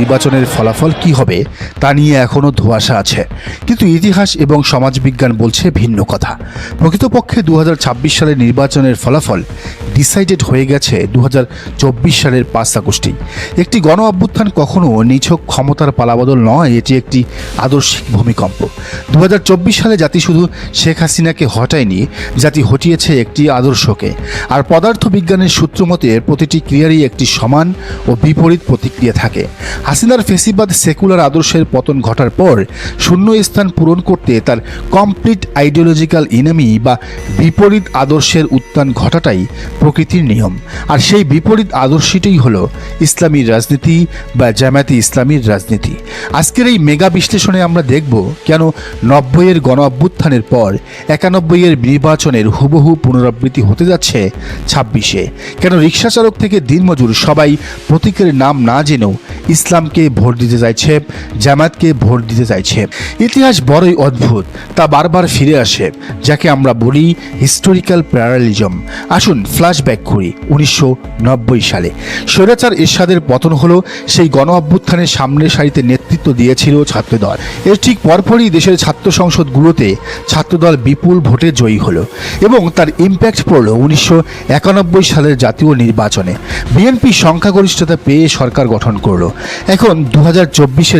নির্বাচনের ফলাফল কি হবে তা নিয়ে এখনও ধোঁয়াশা আছে। কিন্তু ইতিহাস এবং সমাজবিজ্ঞান বলছে ভিন্ন কথা। প্রকৃতপক্ষে দু হাজার ছাব্বিশ সালের নির্বাচনের ফলাফল ডিসাইডেড হয়ে গেছে দু হাজার চব্বিশ সালের পাঁচ আগস্টেই। একটি গণ অভ্যুত্থান কখনো নিছক ক্ষমতার পালাবদল নয়, এটি একটি আদর্শিক ভূমিকম্প। দু হাজার চব্বিশ সালে জাতি শুধু শেখ হাসিনাকে হটায়নি, জাতি হটিয়েছে একটি আদর্শকে। আর পদার্থবিজ্ঞানের সূত্র মতে প্রতিটি ক্রিয়ারই একটি সমান ও বিপরীত প্রতিক্রিয়া থাকে। হাসিনার ফেসিবাদ সেকুলার আদর্শের পতন ঘটার পর শূন্য স্থান পূরণ করতে তার কমপ্লিট আইডিওলজিক্যাল ইনামি বা বিপরীত আদর্শের উত্থান ঘটাটাই প্রকৃতির নিয়ম। আর সেই বিপরীত আদর্শটাই হলো ইসলামী রাজনীতি বা জামায়াতি ইসলামীর রাজনীতি। আজকের এই মেগা বিশ্লেষণে আমরা দেখব কেন নব্বইয়ের গণ অভ্যুত্থানের পর একানব্বইয়ের নির্বাচনের হুবহু পুনরাবৃত্তি হতে যাচ্ছে ছাব্বিশে। কেন রিক্সা চালক থেকে দিনমজুর সবাই প্রতীকের নাম না জেনেও ইসলামকে ভোট দিতে চাইছে, জামায়াতকে ভোট দিতে চাইছে। ইতিহাস বড়ই অদ্ভুত, তা বারবার ফিরে আসে, যাকে আমরা বলি হিস্টোরিক্যাল প্যারালিজম আসুন ফ্ল্যাশব্যাক করি, উনিশশো নব্বই সালে। স্বৈরাচার এরশাদের পতন হলো, সেই গণ অভ্যুত্থানের সামনের সারিতে নেতৃত্ব দিয়েছিল ছাত্রদল। এর ঠিক পরপরই দেশের ছাত্র সংসদগুলোতে ছাত্রদল বিপুল ভোটে জয়ী হলো এবং তার ইম্প্যাক্ট পড়ল উনিশশো একানব্বই সালের জাতীয় নির্বাচনে। বিএনপি সংখ্যাগরিষ্ঠতা পেয়ে সরকার গঠন করল। এখন দু হাজার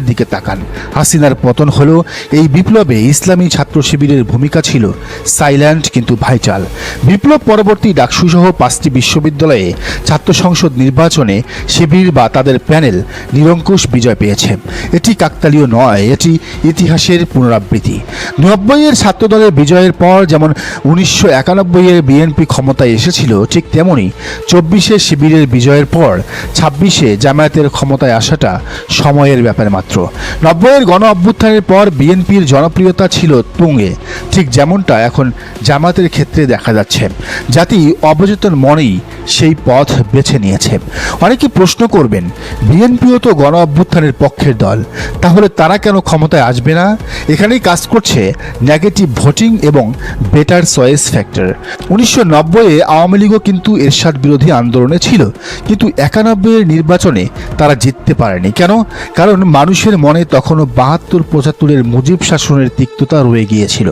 দিকে তাকান। হাসিনার পতন হলো এই বিপ্লবে ইসলামী ছাত্র শিবিরের ভূমিকা ছিল সাইল্যান্ড কিন্তু ভাইচাল বিপ্লব পরবর্তী ডাকসুসহ পাঁচটি বিশ্ববিদ্যালয়ে ছাত্র সংসদ নির্বাচনে শিবির বা তাদের প্যানেল নিরঙ্কুশ বিজয় পেয়েছে। এটি কাকতালীয় নয়, এটি ইতিহাসের পুনরাবৃত্তি। নব্বইয়ের ছাত্রদলের বিজয়ের পর যেমন উনিশশো একানব্বইয়ের বিএনপি ক্ষমতায় এসেছিল, ঠিক তেমনি চব্বিশে শিবিরের বিজয়ের পর ছাব্বিশে জামায়াতের ক্ষমতায় আসাটা সময়ের ব্যাপার মাত্র। নব্বইয়ের গণ অভ্যুত্থানের পর বিএনপির জনপ্রিয়তা ছিল তুঙ্গে। ঠিক যেমনটা এখন জামায়াতের ক্ষেত্রে দেখা যাচ্ছে। জাতি অবচেতন মনেই সেই পথ বেছে নিয়েছে। অনেকে প্রশ্ন করবেন, বিএনপিও তো গণ অভ্যুত্থানের পক্ষের দল। তাহলে তারা কেন ক্ষমতায় আসবে না? এখানেই কাজ করছে নেগেটিভ ভোটিং এবং বেটার চয়েস ফ্যাক্টর উনিশশো নব্বইয়ে আওয়ামী লীগও কিন্তু এরশাদ বিরোধী আন্দোলনে ছিল। কিন্তু একানব্বইয়ের নির্বাচনে তারা জিততে পারেনি। কেন? কারণ মানুষের মনে তখনও বাহাত্তর, পঁচাত্তরের মুজিব শাসনের তিক্ততা রয়ে গিয়েছিল।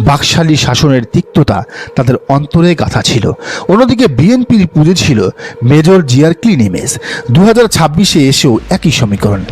বাকশালী শাসনের তিক্ততা তাদের অন্তরে গাথা ছিল। অন্যদিকে বিএনপির পুজো ছিল মেজর জিয়ার ক্লিন ইমেজ দু হাজার ছাব্বিশে এসেও একই সমীকরণ।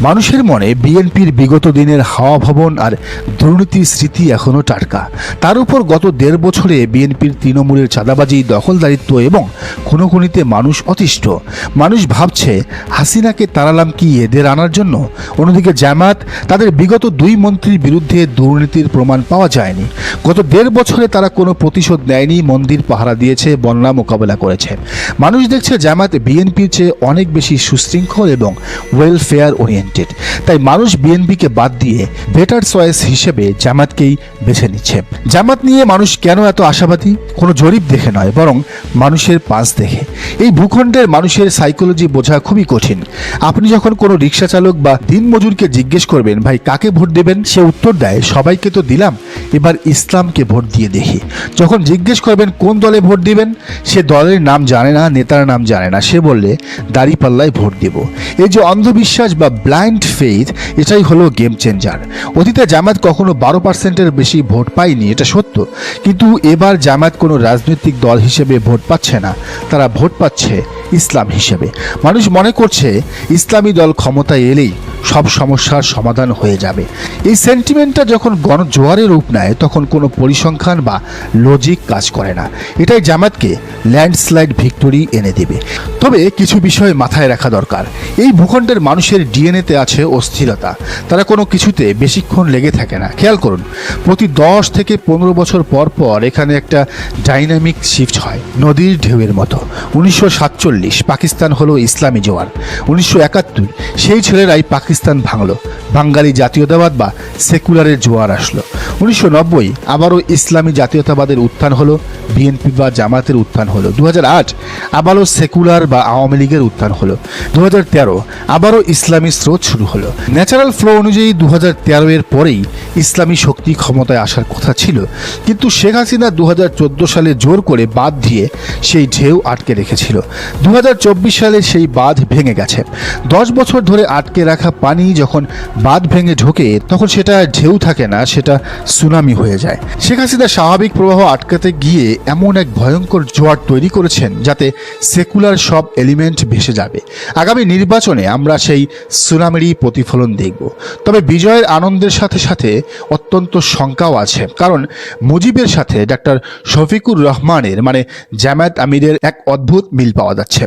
মানুষের মনে বিএনপির বিগত দিনের হাওয়া ভবন আর দুর্নীতির স্মৃতি এখনও টাটকা। তার উপর গত দেড় বছরে বিএনপির তৃণমূলের চাঁদাবাজি, দখলদারিত্ব এবং খুনোখুনিতে মানুষ অতিষ্ঠ। মানুষ ভাবছে, হাসিনাকে তাড়ালাম কি এদের আনার জন্য? অন্যদিকে জামাত তাদের বিগত দুই মন্ত্রীর বিরুদ্ধে দুর্নীতির প্রমাণ পাওয়া যায়নি। গত দেড় বছরে তারা কোনো প্রতিশোধ নেয়নি, মন্দির পাহারা দিয়েছে, বন্যা মোকাবেলা করেছে। মানুষ দেখছে জামাত বিএনপির চেয়ে অনেক বেশি সুশৃঙ্খল এবং ওয়েলফেয়ার ওরিয়েন্টেড তাই মানুষ বিএনপিকে বাদ দিয়ে বেটার চয়েস হিসেবে জামাতকেই বেছে নিচ্ছে। জামাত নিয়ে মানুষ কেন এত আশাবাদী? কোনো জরিপ দেখে নয়, বরং মানুষের পাঁচ দেখে। এই ভূখণ্ডের মানুষের সাইকোলজি বোঝা খুবই কঠিন। আপনি যখন কোনো রিক্সা চালক বা দিনমজুরকে জিজ্ঞেস করবেন, ভাই, কাকে ভোট দেবেন? সে উত্তর দেয়, সবাইকে তো দিলাম, এবার ইসলামকে ভোট দিয়ে দেখি। যখন জিজ্ঞেস করবেন, কোন দলে ভোট দিবেন? সে দলের নাম জানে না, নেতার নাম জানে না। সে বললে, দাড়িপাল্লায় ভোট দেব। এই যে অন্ধবিশ্বাস বা ব্লাইন্ড ফেইথ এটাই হলো গেম চেঞ্জার অতীতে জামাত কখনো বারো পার্সেন্টের বেশি ভোট পায়নি, এটা সত্য। কিন্তু এবার জামাত কোনো রাজনৈতিক দল হিসেবে ভোট পাচ্ছে না, তারা ভোট পাচ্ছে ইসলাম হিসেবে। মানুষ মনে করছে, ইসলামী দল ক্ষমতায় এলেই সব সমস্যার সমাধান হয়ে যাবে। এই সেন্টিমেন্টটা যখন গণজোয়ারের রূপ নেয়, তখন কোনো পরিসংখ্যান বা লজিক কাজ করে না। এটাই জামাতকে ল্যান্ডস্লাইড ভিক্টোরি এনে দেবে। তবে কিছু বিষয় মাথায় রাখা দরকার। এই ভূখণ্ডের মানুষের ডিএনএতে আছে অস্থিরতা। তারা কোনো কিছুতে বেশিক্ষণ লেগে থাকে না। খেয়াল করুন, প্রতি দশ থেকে পনেরো বছর পর পর এখানে একটা ডাইনামিক শিফট হয়, নদীর ঢেউয়ের মতো। উনিশশো সাতচল্লিশ, পাকিস্তান হলো ইসলামী জোয়ার। উনিশশো একাত্তর, সেই ছেলেরাই পাকিস্তান 三胖了。বাঙালি জাতীয়তাবাদ বা সেকুলারের জোয়ার আসলো। উনিশশো নব্বই আবারও ইসলামী জাতীয়তাবাদের উত্থান হলো বিএনপি বা জামাতের উত্থান হলো। দু আট আবারও সেকুলার বা আওয়ামী লীগের উত্থান হলো। দু হাজার তেরো আবারও ইসলামী স্রোত শুরু হলো। ন্যাচারাল ফ্লো অনুযায়ী দু হাজার তেরো এর পরেই ইসলামী শক্তি ক্ষমতায় আসার কথা ছিল। কিন্তু শেখ হাসিনা দু হাজার চোদ্দ সালে জোর করে বাঁধ দিয়ে সেই ঢেউ আটকে রেখেছিল। দু হাজার চব্বিশ সালে সেই বাঁধ ভেঙে গেছে। দশ বছর ধরে আটকে রাখা পানি যখন বাঁধ ভেঙে ঢোকে তখন সেটা ঢেউ থাকে না, সেটা সুনামি হয়ে যায়। শেখ হাসিনা স্বাভাবিক প্রবাহ আটকাতে গিয়ে এমন এক ভয়ঙ্কর জোয়ার তৈরি করেছেন যাতে সেকুলার সব এলিমেন্ট ভেসে যাবে। আগামী নির্বাচনে আমরা সেই সুনামিরই প্রতিফলন দেখব। তবে বিজয়ের আনন্দের সাথে সাথে অত্যন্ত শঙ্কাও আছে। কারণ মুজিবের সাথে ডাক্তার শফিকুর রহমানের মানে জামায়াত আমিরের এক অদ্ভুত মিল পাওয়া যাচ্ছে।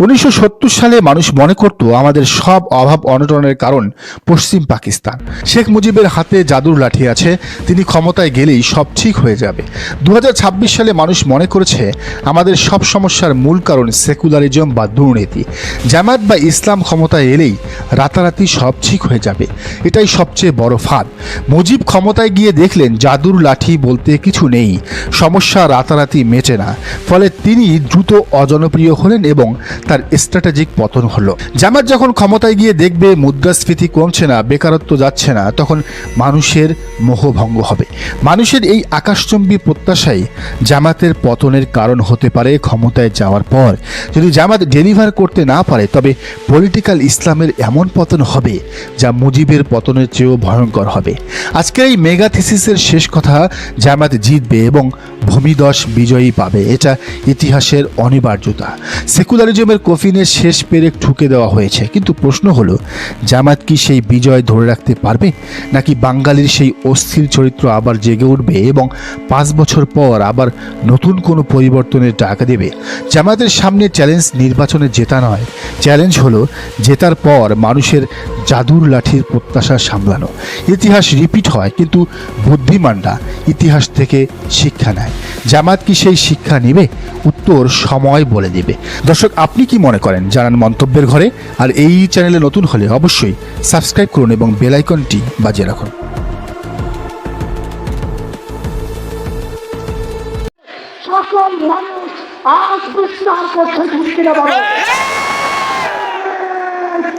উনিশশো সত্তর সালে মানুষ মনে করত আমাদের সব অভাব অনটনের কারণ পশ্চিম পাকিস্তান। শেখ মুজিবের হাতে জাদুর লাঠি আছে, তিনি ক্ষমতায় গেলেই সব ঠিক হয়ে যাবে। দু হাজার ছাব্বিশ সালে মানুষ মনে করেছে, আমাদের সব সমস্যার মূল কারণ সেকুলারিজম বা দুর্নীতি। জামাত বা ইসলাম ক্ষমতায় এলেই রাতারাতি সব ঠিক হয়ে যাবে। এটাই সবচেয়ে বড় ফাঁদ। মুজিব ক্ষমতায় গিয়ে দেখলেন, জাদুর লাঠি বলতে কিছু নেই। সমস্যা রাতারাতি মেটে না। ফলে তিনি দ্রুত অজনপ্রিয় হলেন এবং তার স্ট্র্যাটেজিক পতন হলো। জামাত যখন ক্ষমতায় গিয়ে দেখবে, মুদ্রাস্ফীতি কমছে না বেকারত্ব যাচ্ছে না, তখন মানুষের মোহভঙ্গ হবে। মানুষের এই আকাশচম্বী প্রত্যাশাই জামাতের পতনের কারণ হতে পারে ক্ষমতায় যাওয়ার পর। যদি জামাত ডেলিভার করতে না পারে, তবে পলিটিক্যাল ইসলামের এমন পতন হবে যা মুজিবের পতনের চেয়েও ভয়ঙ্কর হবে। আজকের এই মেগা থিসিসের শেষ কথা জামাত জিতবে এবং ভূমিদশ বিজয়ী পাবে। এটা ইতিহাসের অনিবার্যতা। সেকুলারিজমের কফিনের শেষ পেরেক ঠুকে দেওয়া হয়েছে। কিন্তু প্রশ্ন হলো জামাত কি সেই বিজয় ধরে রাখতে পারবে? নাকি বাঙালির সেই অস্থির চরিত্র আবার জেগে উঠবে এবং পাঁচ বছর পর আবার নতুন কোনো পরিবর্তনের ডাক দেবে? জামাতের সামনে চ্যালেঞ্জ নির্বাচনে জেতা নয়। চ্যালেঞ্জ হলো, জেতার পর মানুষের জাদুর লাঠির প্রত্যাশা সামলানো। ইতিহাস রিপিট হয়, কিন্তু বুদ্ধিমানরা ইতিহাস থেকে শিক্ষা নেয়। জামাত কি সেই শিক্ষা নেবে? উত্তর সময় বলে দেবে। দর্শক, আপনি কি মনে করেন? জানান মন্তব্যের ঘরে। আর এই চ্যানেলে নতুন হলে অবশ্যই সাবস্ক্রাইব করুন এবং বেল আইকনটি বাজিয়ে রাখুন। মানুষ, আজ বিস্তার করছে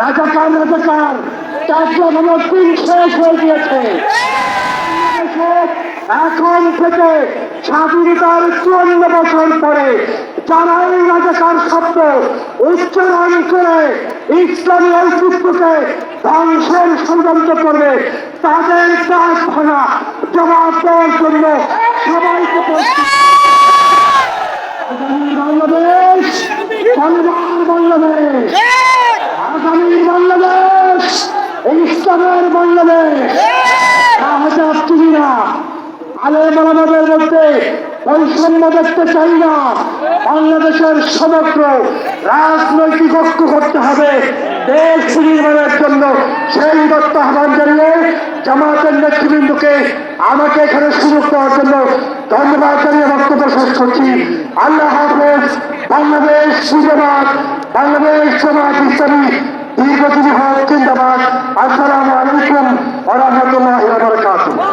রাজাকার রাজাকার কার্যক্রমের দিন শেষ হয়ে গিয়েছে। এখন থেকে স্বাধীনতার চুয়ান্ন বছর পরে যারা এই রাজাকার শব্দ উচ্চারণ করে ইসলামী অস্তিত্বকে ধ্বংসের ষড়যন্ত্র করবে, তাদের কাজ ভাঙা জবাব দেওয়ার জন্য সবাইকে বাংলাদেশ বাংলাদেশ। আগামী বাংলাদেশ ইসলামের বাংলাদেশ। না। আলমাদের মধ্যে বৈষম্য দেখতে চাই না। বাংলাদেশের সমগ্র রাজনৈতিক ঐক্য করতে হবে। দেশ নির্মাণের জন্য সেই দত্ত আহ্বান জানিয়ে জামাতের নেতৃবৃন্দকে আমাকে এখানে সুযোগ দেওয়ার জন্য ধন্যবাদ জানিয়ে বক্তব্য শেষ করছি। আল্লাহ হাফেজ বাংলাদেশ জিন্দাবাদ বাংলাদেশ জামাত ইসলামী দীর্ঘজীবী হোক চিন্তাবাদ আসসালামু আলাইকুম ওয়া রাহমাতুল্লাহি ওয়া বারাকাতুহু।